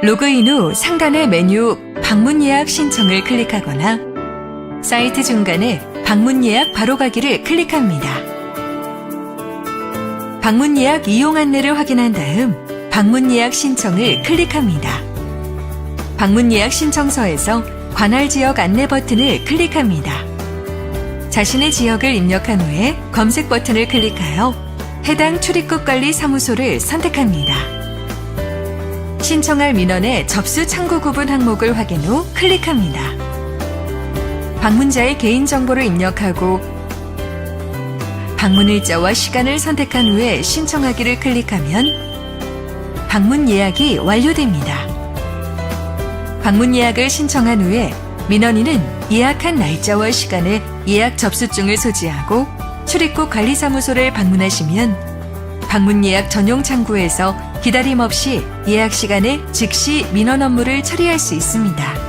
로그인 후 상단의 메뉴 방문 예약 신청을 클릭하거나 사이트 중간에 방문 예약 바로 가기를 클릭합니다. 방문 예약 이용 안내를 확인한 다음 방문 예약 신청을 클릭합니다. 방문 예약 신청서에서 관할 지역 안내 버튼을 클릭합니다. 자신의 지역을 입력한 후에 검색 버튼을 클릭하여 해당 출입국 관리 사무소를 선택합니다. 신청할 민원의 접수 창구 구분 항목을 확인 후 클릭합니다. 방문자의 개인정보를 입력하고 방문 일자와 시간을 선택한 후에 신청하기를 클릭하면 방문 예약이 완료됩니다. 방문 예약을 신청한 후에 민원인은 예약한 날짜와 시간에 예약 접수증을 소지하고 출입국 관리사무소를 방문하시면 방문 예약 전용 창구에서 기다림 없이 예약 시간에 즉시 민원 업무를 처리할 수 있습니다.